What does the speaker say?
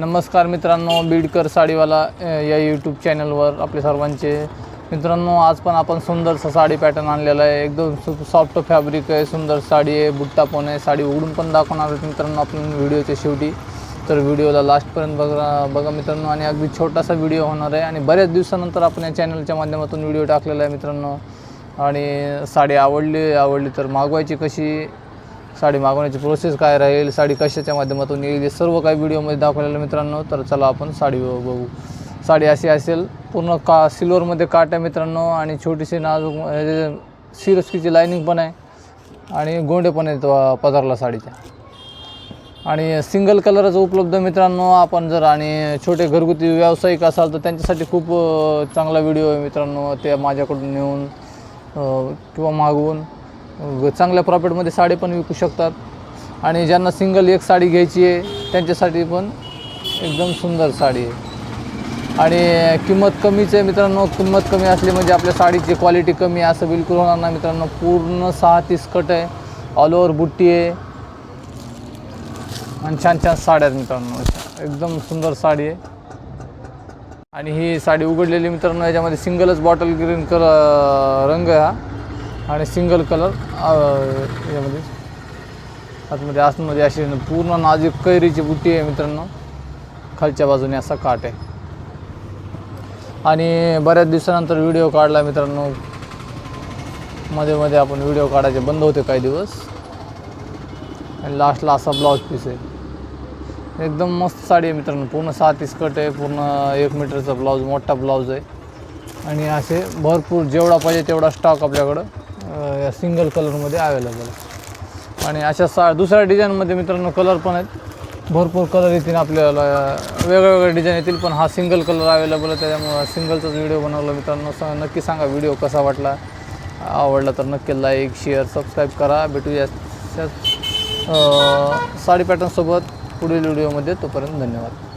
नमस्कार मित्रांनो बीडकर साडीवाला या यूट्यूब चॅनलवर आपले सर्वांचे. मित्रांनो आज पण आपण सुंदरसा साडी पॅटर्न आणलेला आहे. एकदम सु सॉफ्ट फॅब्रिक आहे सुंदर साडी आहे बुट्टा पण आहे. साडी उघडून पण दाखवणार आहोत मित्रांनो आपण व्हिडिओच्या शेवटी. तर व्हिडिओला लास्टपर्यंत बघा बघा मित्रांनो. आणि अगदी छोटासा व्हिडिओ होणार आहे. आणि बऱ्याच दिवसानंतर आपण या चॅनलच्या माध्यमातून व्हिडिओ टाकलेला आहे मित्रांनो. आणि साडी आवडली आवडली तर मागवायची कशी? साडी मागवण्याची प्रोसेस काय राहील साडी कशाच्या माध्यमातून येईल हे सर्व काही व्हिडिओमध्ये दाखवलेलं मित्रांनो. तर चला आपण साडी बघू. साडी अशी असेल पूर्ण का सिल्वरमध्ये काट आहे मित्रांनो आणि छोटीशी नाजूक सिरस्कीची लायनिंग पण आहे आणि गोंडे पण आहेत पदारला साडीच्या. आणि सिंगल कलरच उपलब्ध मित्रांनो आपण जर आणि छोटे घरगुती व्यावसायिक असाल तर त्यांच्यासाठी खूप चांगला व्हिडिओ आहे मित्रांनो ते माझ्याकडून नेऊन किंवा मागवून. चांगल्या प्रॉफिटमध्ये साडी पण विकू शकतात. आणि ज्यांना सिंगल एक साडी घ्यायची आहे त्यांच्यासाठी पण एकदम सुंदर साडी आहे. आणि किंमत कमीच आहे मित्रांनो. किंमत कमी असली म्हणजे आपल्या साडीची क्वालिटी कमी आहे असं बिलकुल होणार नाही मित्रांनो. पूर्ण सहा तीस कट आहे. ऑल ओव्हर बुट्टी आहे. आणि छान छान साड्या आहेत मित्रांनो. एकदम सुंदर साडी आहे. आणि ही साडी उघडलेली मित्रांनो याच्यामध्ये सिंगलच बॉटल ग्रीन कलर रंग आहे हा. आणि सिंगल कलर याच्यामध्ये आतमध्ये आतमध्ये अशी पूर्ण नाजूक कैरीची बुट्टी आहे मित्रांनो. खालच्या बाजूने असा काट आहे. आणि बऱ्याच दिवसानंतर व्हिडिओ काढला मित्रांनो. मध्ये मध्ये आपण व्हिडिओ काढायचे बंद होते काही दिवस. आणि लास्टला असा ब्लाऊज पीस आहे. एकदम मस्त साडी आहे मित्रांनो. पूर्ण सहा तीस कट आहे. पूर्ण एक मीटरचा ब्लाऊज मोठा ब्लाऊज आहे. आणि असे भरपूर जेवढा पाहिजे तेवढा स्टॉक आपल्याकडं. या सिंगल कलरमध्ये अवेलेबल आहे. आणि अशा सा दुसऱ्या डिझाईनमध्ये मित्रांनो कलर पण आहेत. भरपूर कलर येतील आपल्याला. वेगळ्या वेगळ्या डिझाईन येतील पण हा सिंगल कलर अवेलेबल आहे. त्याच्यामुळं सिंगलचाच व्हिडिओ बनवला मित्रांनो. स नक्की सांगा व्हिडिओ कसा वाटला. आवडला तर नक्की लाईक शेअर सबस्क्राईब करा. भेटू या साडी पॅटर्नसोबत पुढील व्हिडिओमध्ये तोपर्यंत धन्यवाद.